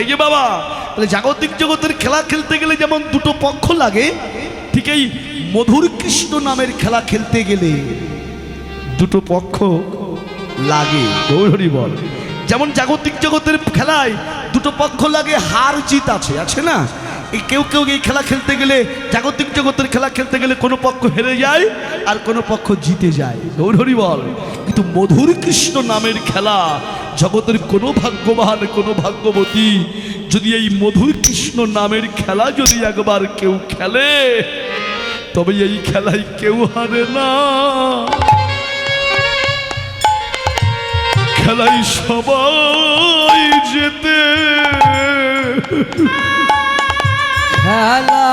এই যে বাবা, তাহলে জাগতিক জগতের খেলা খেলতে গেলে যেমন দুটো পক্ষ লাগে, ঠিক এই মধুর কৃষ্ণ নামের খেলা খেলতে গেলে দুটো পক্ষ লাগে। গৌরী বল। যেমন জাগতিক জগতের খেলায় দুটো পক্ষ লাগে, হার জিত আছে আছে না? এই কেউ কেউ এই খেলা খেলতে গেলে, জাগতিক জগতের খেলা খেলতে গেলে কোনো পক্ষ হেরে যায় আর কোনো পক্ষ জিতে যায়। গৌরী বল। কিন্তু মধুর কৃষ্ণ নামের খেলা জগতের কোনো ভাগ্যবান, কোনো ভাগ্যবতী, যদি এই মধুর কৃষ্ণ নামের খেলা যদি একবার কেউ খেলে, তবে এই খেলায় কেউ হারে না। খেলাই সবাই যেতে খেলা।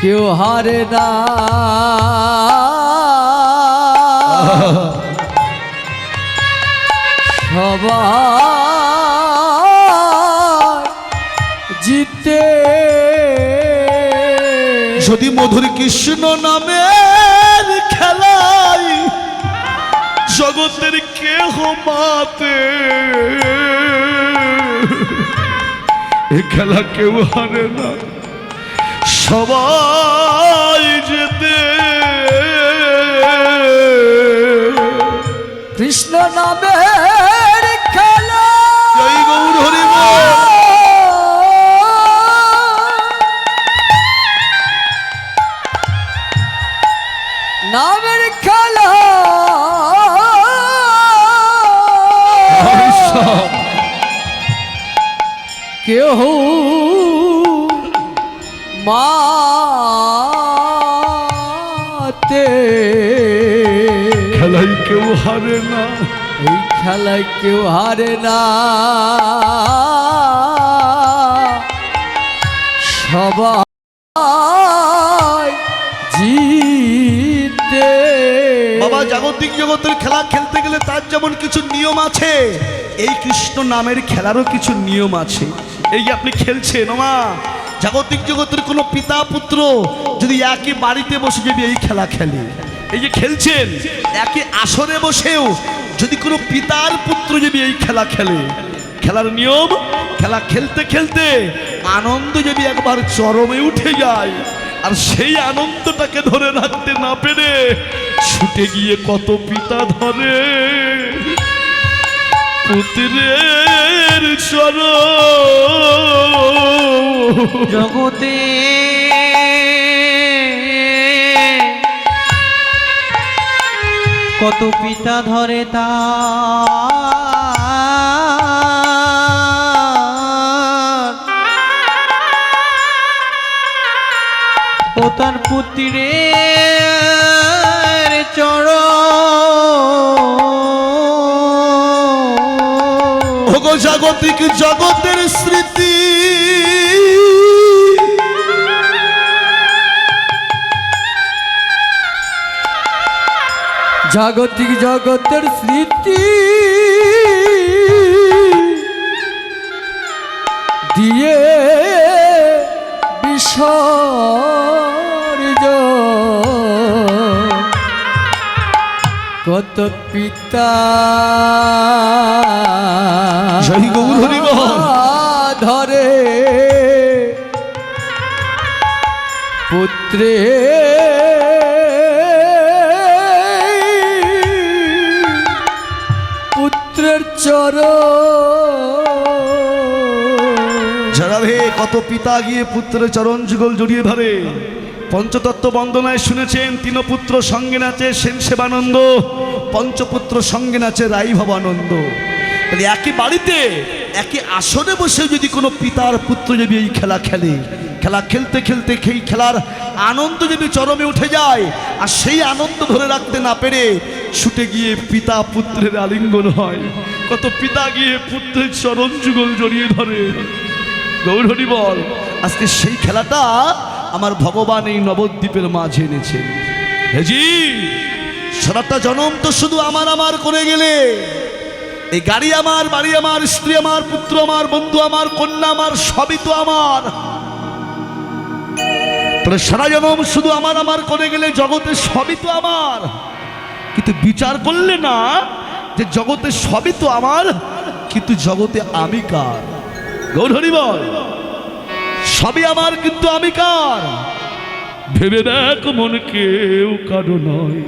কেউ হারে না। জিতে। যদি মধুর কৃষ্ণ নামের জগতের কেহ মাতে। এ খেলা কেউ হারে না। সবাই যেতে কৃষ্ণ নামের খেলা। জয় গৌর। নামের খেলা। কেহ মাতে। খেলাই কেউ হারে না। এই খেলায় কেউ হারে না। সবাই জিতে। বাবা জাগতিক জগতের খেলা খেলতে গেলে তার যেমন কিছু নিয়ম আছে এই কৃষ্ণ নামের খেলারও কিছু নিয়ম আছে। এই যে আপনি খেলছেন মা জাগতিক জগতের কোনো পিতা পুত্র যদি একই বাড়িতে বসে যদি এই খেলা খেলে, এই যে খেলছেন, একই আসরে বসেও যদি কোনো পিতার পুত্র যদি এই খেলা খেলে, খেলার নিয়ম, খেলা খেলতে খেলতে আনন্দ যদি একবার চরমে উঠে যায়, আর সেই আনন্দটাকে ধরে রাখতে না পেরে ছুটে গিয়ে কত পিতা ধরে। পুত্রের চর জগতে কত পিতা ধরে তা ও তার পুত্রের জাগতিক জগতের স্মৃতি জাগতিক জগতের স্মৃতি দিয়ে বিসর্জ কত পিতা। ধরে। পুত্রে। পুত্রের চর কত পিতা গিয়ে পুত্রের চরণ যুগল জড়িয়ে ধরে। পঞ্চতত্ত্ব বন্দনায় শুনেছেন তিন পুত্র সঙ্গে নাচে সেন সেবানন্দ পঞ্চপুত্র সঙ্গে নাচে রাই ভবানন্দ। তাহলে একই বাড়িতে, একই আসনে বসে যদি কোনো পিতার পুত্র যদি এই খেলা খেলে, খেলা খেলতে খেলতে সেই খেলার আনন্দ যদি চরমে উঠে যায়, আর সেই আনন্দ ধরে রাখতে না পেরে ছুটে গিয়ে পিতা পুত্রের আলিঙ্গন হয়। কত পিতা গিয়ে পুত্রের চরণ যুগল জড়িয়ে ধরে। গৌরহরি বল, আজকে সেই খেলাটা আমার ভগবান এই নবদ্বীপের মাঝে এনেছেন হেজি সারাটা জনম তো শুধু আমার আমার করে গেলে। এই গাড়ি আমার, বাড়ি আমার, স্ত্রী আমার, পুত্র আমার, বন্ধু আমার, কন্যা আমার, সবই তো আমার। সারা জনম শুধু আমার আমার করে গেলে জগতে সবই তো আমার। কিন্তু বিচার করলে না যে জগতে সবই তো আমার, কিন্তু জগতে আমি কার? গৌরহরি বল। সবই আমার, কিন্তু আমি কার? ভেবে দেখ মন কেউ কারও নয়।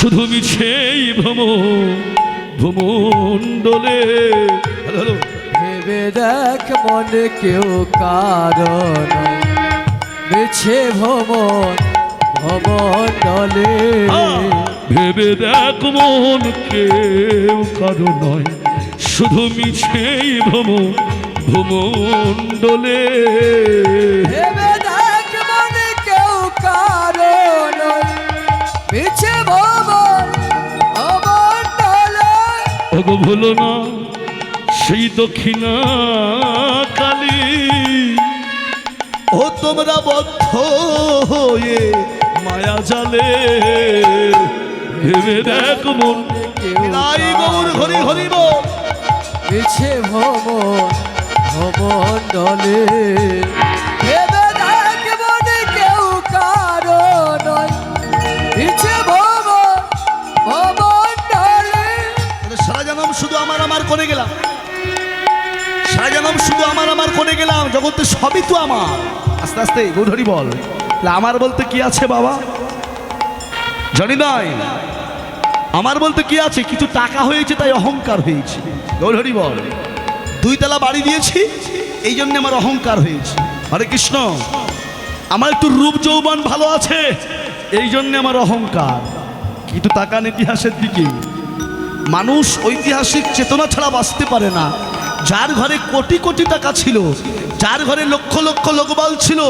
শুধু মিছেই ভ্রম ভ্রমণ্ডলে। ভেবে দেখ মনে কেউ কারণ বেছে ভ্রমণ ভবনলে ভেবে দেখ মন কেউ কারও নয় শুধু মিছেই ভ্রম ভ্রমণ্ডলে। ভুলো না। সেই দক্ষিণা কালী। ও তোমরা বদ্ধ হয়ে মায়া জালে ভেবে দেখ মন। নাই গৌর হরি হরি বল বেছে ভ্রমণ ভবনলে করে গেলাম জগতে সবই তো আমার। আস্তে আস্তে গৌধরি বল। তাহলে আমার বলতে কি আছে বাবা? জানি নাই। আমার বলতে কি আছে? কিছু টাকা হয়েছে তাই অহংকার হয়েছে। গৌধরি বল। দুই তলা বাড়ি দিয়েছি এই জন্য আমার অহংকার হয়েছে। হরে কৃষ্ণ আমার একটু রূপ যৌবন ভালো আছে এই জন্য আমার অহংকার। কিন্তু তাকান ইতিহাসের দিকে। মানুষ ঐতিহাসিক চেতনা ছাড়া বাঁচতে পারে না। যার ঘরে কোটি কোটি টাকা ছিল, যার ঘরে লক্ষ লক্ষ লোকবল ছিল,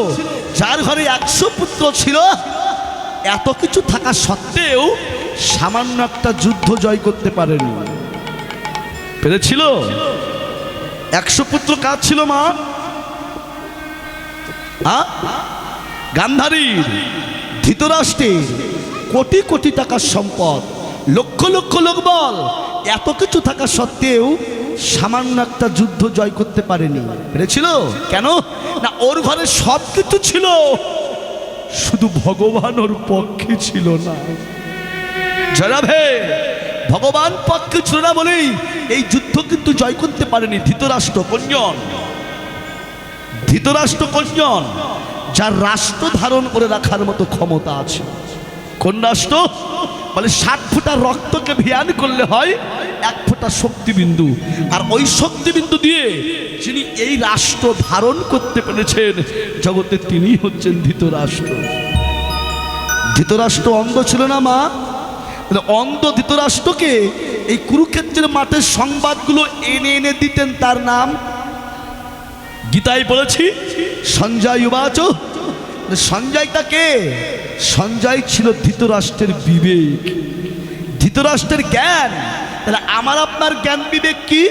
যার ঘরে একশো পুত্র ছিল, এত কিছু থাকা সত্ত্বেও সামান্য একটা যুদ্ধ জয় করতে পারেনি। পেরেছিল? একশো পুত্র কাজ ছিল মা? গান্ধারীর, ধৃতরাষ্ট্রের কোটি কোটি টাকার সম্পদ, লক্ষ লক্ষ লোকবল, এত কিছু থাকা সত্ত্বেও সামান্য একটা যুদ্ধ জয় করতে পারেনি। পেরেছিল? কেন? না, ওর ঘরে সব কিছু ছিল। শুধু ভগবান ওর পক্ষে ছিল না। জরাভে ভগবান পক্ষে ছিল না বলেই এই যুদ্ধ কিন্তু জয় করতে পারেনি ধৃতরাষ্ট্র কন্যন। ধৃতরাষ্ট্র কন্যন, যার রাষ্ট্র ধারণ করে রাখার মতো ক্ষমতা আছে। কোন রাষ্ট্র? বলে, ষাট ফুটা রক্তকে ভিয়ান করলে হয় এক ফোঁটা শক্তিবিন্দু। আর ওই শক্তিবিন্দু দিয়ে যিনি এই রাষ্ট্র ধারণ করতে পেরেছেন, জগতে তিনি হচ্ছেন ধৃতরাষ্ট্র। ধৃতরাষ্ট্র অন্ধ ছিল না মা। অন্ধ ধৃতরাষ্ট্রকে এই কুরুক্ষেত্রের মাঠের সংবাদগুলো এনে এনে দিতেন তার নাম। গীতায় বলেছি, সঞ্জয় উবাচ সঞ্জয়টা কে? সঞ্জয় ছিল ধৃতরাষ্ট্রের বিবেক। ধৃতরাষ্ট্রের জ্ঞান। তাহলে আমার আপনার জ্ঞান বিবেক কি?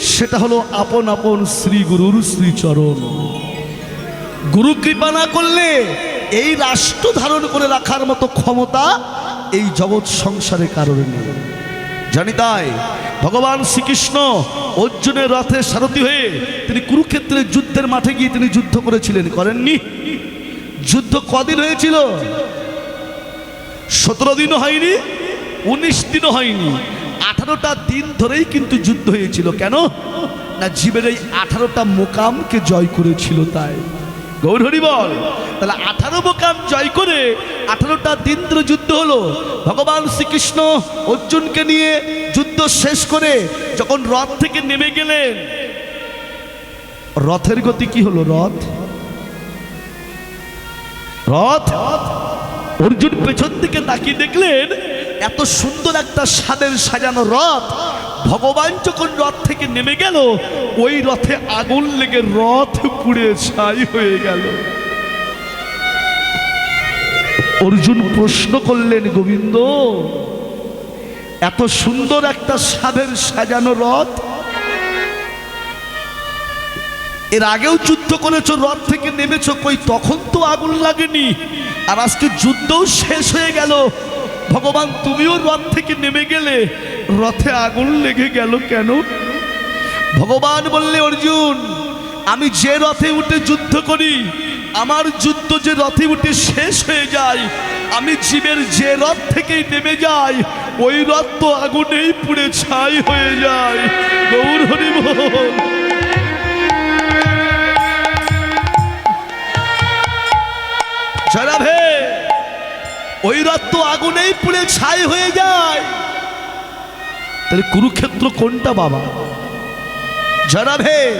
সেটা হলো আপন আপন শ্রী গুরুর শ্রীচরণ। গুরু কৃপা না করলে এই রাষ্ট্র ধারণ করে রাখার মতো ক্ষমতা এই জগৎ সংসারে কারণে নেই। জানি তাই, ভগবান শ্রীকৃষ্ণ অর্জুনের রথে সারথি হয়ে তিনি কুরুক্ষেত্রের যুদ্ধের মাঠে গিয়ে তিনি যুদ্ধ করেছিলেন, করেননি? যুদ্ধ কদিন হয়েছিল? সতেরো দিনও হয়নি, উনিশ দিনও হয়নি। আঠারোটা দিন ধরেই কিন্তু যুদ্ধ হয়েছিল। কেন? না, জীবের এই আঠারোটা মোকামকে জয় করেছিল তাই। গৌরহরি বল, তাহলে আঠারো মোকাম জয় করে আঠারোটা দিন ধরে যুদ্ধ হলো। ভগবান শ্রীকৃষ্ণ অর্জুনকে নিয়ে যুদ্ধ শেষ করে যখন রথ থেকে নেমে গেলেন, রথের গতি কি হলো রথ? রথ। অর্জুন পেছন দিকে তাকিয়ে দেখলেন, এত সুন্দর একটা সাদের সাজানো রথ। ভগবান যখন রথ থেকে নেমে গেল, ওই রথে আগুন লেগে রথ পুড়ে ছাই হয়ে গেল। অর্জুন প্রশ্ন করলেন, গোবিন্দ, এত সুন্দর একটা সাদের সাজানো রথ এর আগেও যুদ্ধ করেছ, রথ থেকে নেমেছো, কই তখন তো আগুন লাগেনি। আর আজকে যুদ্ধও শেষ হয়ে গেল। ভগবান, তুমিও রথ থেকে নেমে গেলে, রথে আগুন লেগে গেল কেন? ভগবান বললে, অর্জুন, আমি যে রথে উঠে যুদ্ধ করি, আমার যুদ্ধ যে রথে উঠে শেষ হয়ে যায়, আমি জীবের যে রথ থেকেই নেমে যাই, ওই রথ তো আগুনেই পুড়ে ছাই হয়ে যায়। গৌর হরি বল ওই রথ তো আগুনেই পুড়ে ছাই হয়ে যায়। তাহলে কুরুক্ষেত্র কোনটা বাবা? জরাভে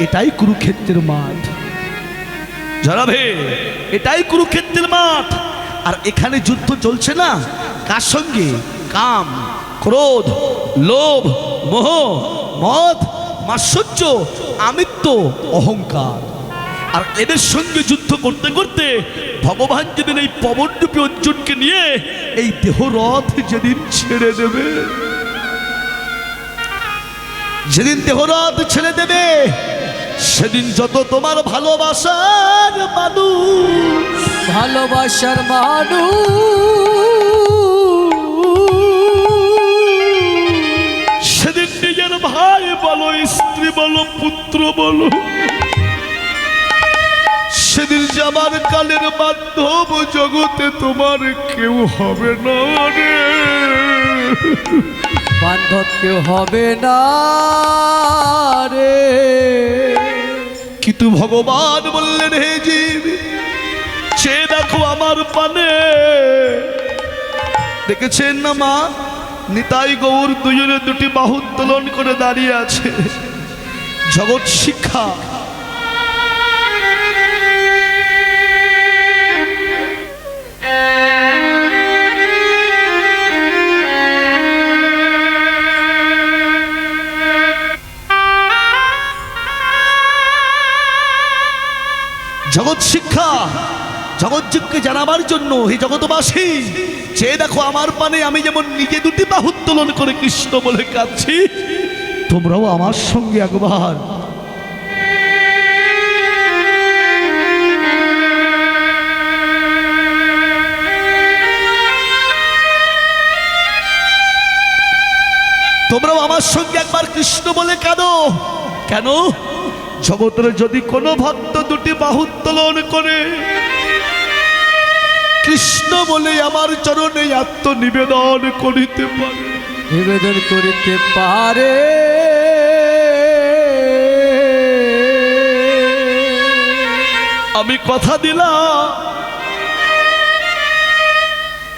এটাই কুরুক্ষেত্রের মাঠ। জরাভে এটাই কুরুক্ষেত্রের মাঠ। আর এখানে যুদ্ধ চলছে না? কার সঙ্গে? কাম, ক্রোধ, লোভ, মোহ, মদ, মাৎসর্য, আমিত্ব, অহংকার। আর এদের সঙ্গে যুদ্ধ করতে করতে ভগবান যেদিন এই পবনরূপী অর্জুনকে নিয়ে এই দেহরথ যেদিন ছেড়ে দেবে যেদিন দেহরথ ছেড়ে দেবে সেদিন যত তোমার ভালোবাসার মানুষ ভালোবাসার মানু সেদিন নিজের ভাই বলো স্ত্রী বলো পুত্র বলো সেদিন যাবার কালের মাধ্যম জগতে তোমার কেউ হবে না রে। বান্ধব কেউ হবে না রে। কিন্তু ভগবান বললেন হে জীব সে দেখো আমার পানে। দেখেছেন না মা নিতাই গৌর দুজনে দুটি বাহু উত্তোলন করে দাঁড়িয়ে আছে। জগৎ শিক্ষা। জগৎ শিক্ষা জগৎযুগকে জানাবার জন্য হে জগৎবাসী যে দেখো আমার পানে আমি যেমন নিজে দুটি বাহু উত্তোলন করে কৃষ্ণ বলে কাঁদছি, তোমরাও আমার সঙ্গে একবার তোমরাও আমার সঙ্গে একবার কৃষ্ণ বলে কেন কেন? জগতের যদি কোনো ভক্ত দুটি বাহু উত্তোলন করে কৃষ্ণ বলে আমার চরণে আত্মনিবেদন করিতে পারে। নিবেদন করিতে পারে। আমি কথা দিলাম।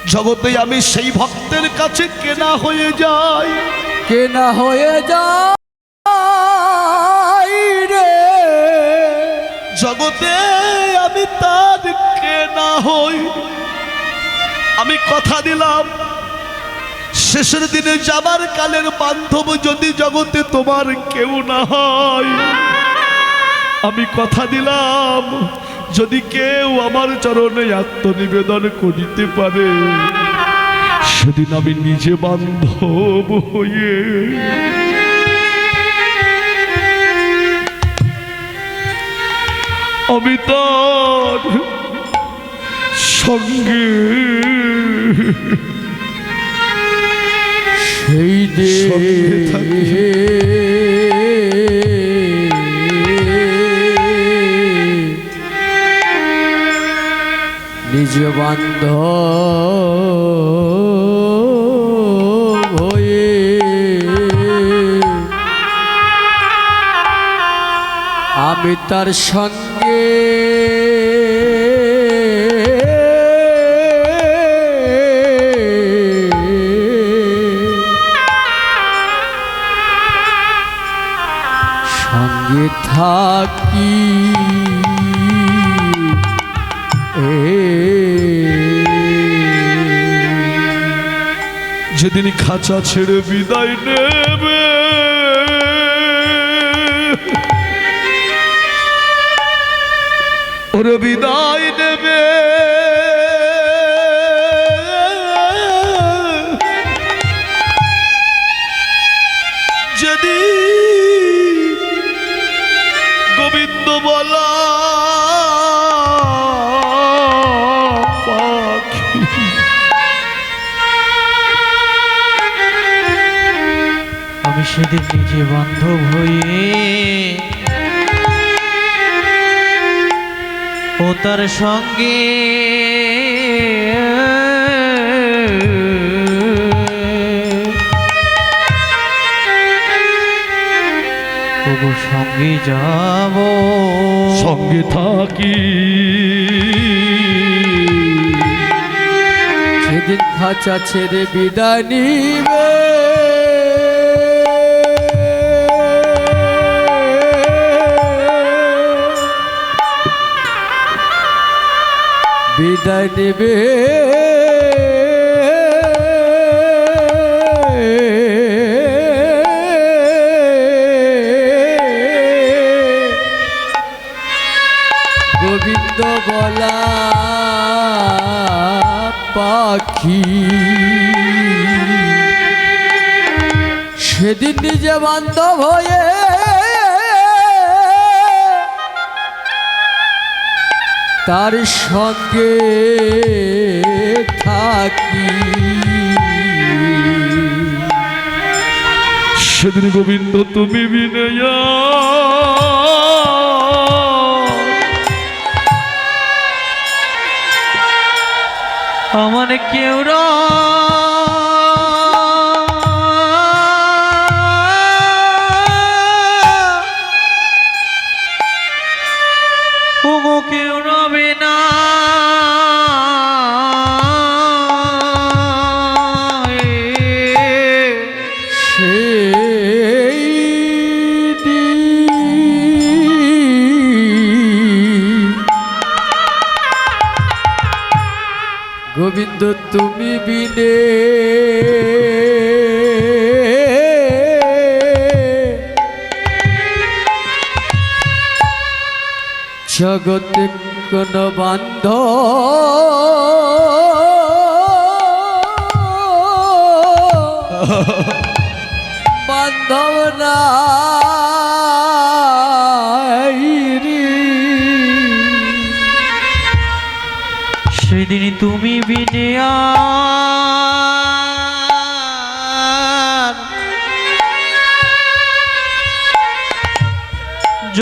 জগতে আমি সেই ভক্তের কাছে কেনা হয়ে যাই। কেনা হয়ে যায় রে? জগতে আমি তার কেনা হই? আমি কথা দিলাম, শেষের দিনে যাবার কালের বান্ধব যদি জগতে তোমার কেউ না হয়, আমি কথা দিলাম, যদি কেউ আমার চরণে আত্মনিবেদন করিতে পারে। সেদিন আমি নিজে বান্ধব হয়ে আমি তার সঙ্গে সেই দে নিজ বান্ধ আমি তার সঙ্গে। সঙ্গে থাকি। যেদিন খাঁচা ছেড়ে বিদায় নেবে ওরে বিদায় নেবে যেদিন গোবিন্দ বলা আমি সেদিন নিজে বান্ধব হয়ে ও তার সঙ্গে। তবু সঙ্গে যাব। সঙ্গে থাকি। সেদিন খাঁচা ছেড়ে বিদায় নিবে বিদায় নেবে। গোবিন্দ বলা পাখি। সেদিন নিজে বান্ধব হয়ে তার সঙ্গে থাকি। সেদিন গোবিন্দ তুমি বিনয়। আমার কেউ ওগো কোন বান্ধ বান্ধব রে। সেদিন তুমি বিনে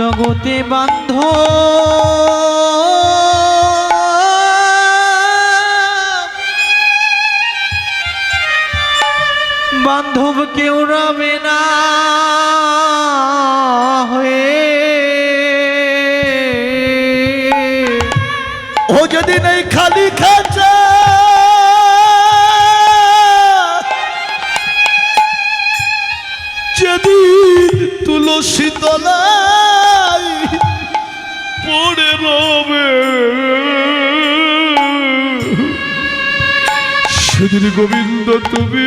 জগতে বান্ধ। বান্ধব কেউ রবে না হয়ে। ও যদি নেই খালি খাঁচা সেদিন গোবিন্দ তুমি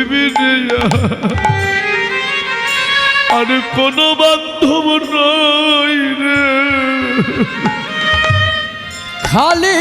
আর কোন বান্ধব নই রে। খালি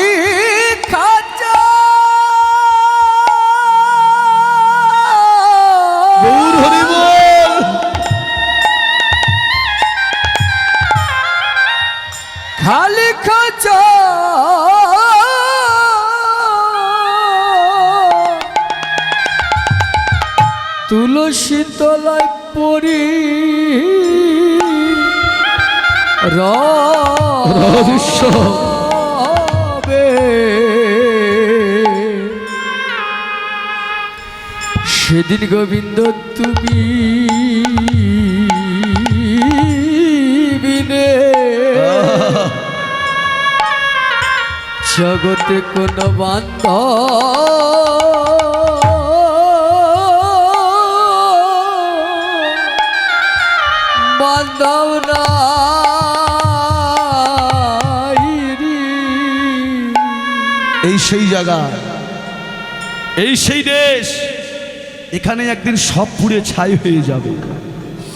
রহস্য। সেদিন গোবিন্দ তুমি জগতে কোন বান্ধব এই সেই জায়গা। এই সেই দেশ। এখানে একদিন সব পুড়ে ছাই হয়ে যাবে।